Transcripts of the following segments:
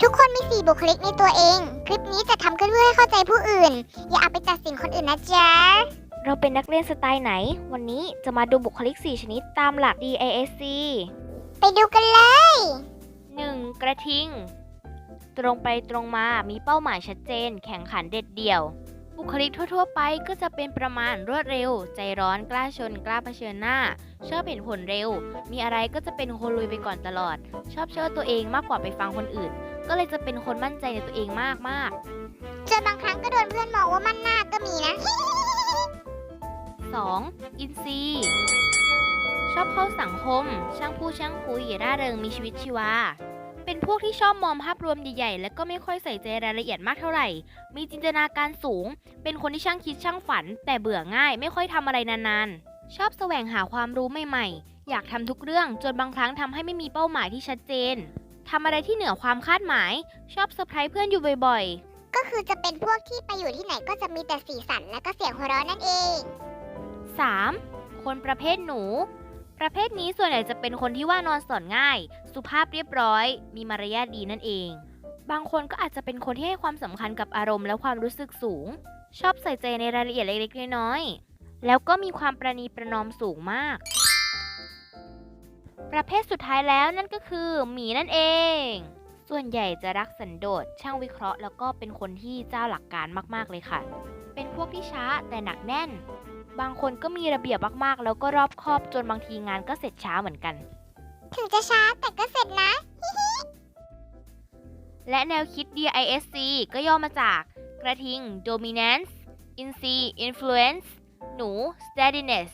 ทุกคนมีสี่บุคลิกในตัวเอง คลิปนี้จะทำขึ้นเพื่อให้เข้าใจผู้อื่น อย่าเอาไปตัดสินคนอื่นนะจ๊ะ เราเป็นนักเรียนสไตล์ไหน วันนี้จะมาดูบุคลิก 4 ชนิดตามหลัก DISC ไปดูกันเลย 1. กระทิง ตรงไปตรงมา มีเป้าหมายชัดเจน แข่งขันเด็ดเดี่ยว บุคลิกทั่ว ๆ ไปก็จะเป็นประมาณรวดเร็ว ใจร้อนกล้าชนกล้าเผชิญหน้า ชอบเห็นผลเร็ว มีอะไรก็จะเป็นคนลุยไปก่อนตลอด ชอบเชื่อตัวเองมากกว่าไปฟังคนอื่น ก็เลยจะเป็นคนมั่นใจในตัวเองมากจนบางครั้งก็โดนเพื่อนมองว่ามันหน้าก็มีนะๆ 2. อินซีย์ชอบเข้าสังคม ช่างพูดช่างคุยร่าเริงมีชีวิตชีวา เป็นพวกที่ชอบมองภาพรวมใหญ่ๆ และก็ไม่ค่อยใส่ใจรายละเอียดมากเท่าไหร่ มีจินตนาการสูง เป็นคนที่ช่างคิดช่างฝัน แต่เบื่อง่าย ไม่ค่อยทำอะไรนานๆ ชอบแสวงหาความรู้ใหม่ๆ อยากทำทุกเรื่องจนบางครั้งทำให้ไม่มีเป้าหมายที่ชัดเจนทำอะไรที่เหนือความคาดหมาย ชอบเซอร์ไพรส์เพื่อนอยู่บ่อยๆ ก็คือจะเป็นพวกที่ไปอยู่ที่ไหนก็จะมีแต่สีสันและก็เสียงหัวเราะนั่นเอง 3. คนประเภทหนู ประเภทนี้ส่วนใหญ่จะเป็นคนที่ว่านอนสอนง่าย สุภาพเรียบร้อย มีมารยาทดีนั่นเอง บางคนก็อาจจะเป็นคนที่ให้ความสำคัญกับอารมณ์และความรู้สึกสูง ชอบใส่ใจในรายละเอียดเล็กๆน้อยๆแล้วก็มีความประนีประนอมสูงมาก ประเภทสุดท้ายแล้วนั่นก็คือ หมีนั่นเอง ส่วนใหญ่จะรักสันโดษช่างวิเคราะห์ แล้วก็เป็นคนที่เจ้าหลักการมากๆเลยค่ะ เป็นพวกที่ช้าแต่หนักแน่น บางคนก็มีระเบียบมากๆ แล้วก็รอบคอบจนบางทีงานก็เสร็จช้าเหมือนกัน ถึงจะช้าแต่ก็เสร็จนะ และแนวคิด DISC ก็ย่อมาจาก กระทิง Dominance Inc Influence หนู Steadiness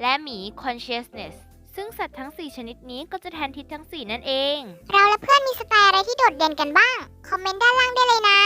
และหมี Consciousness ซึ่งสัตว์ทั้ง 4 ชนิดนี้ก็จะแทนทิศทั้ง 4 นั่นเอง เราและเพื่อนมีสไตล์อะไรที่โดดเด่นกันบ้าง คอมเมนต์ด้านล่างได้เลยนะ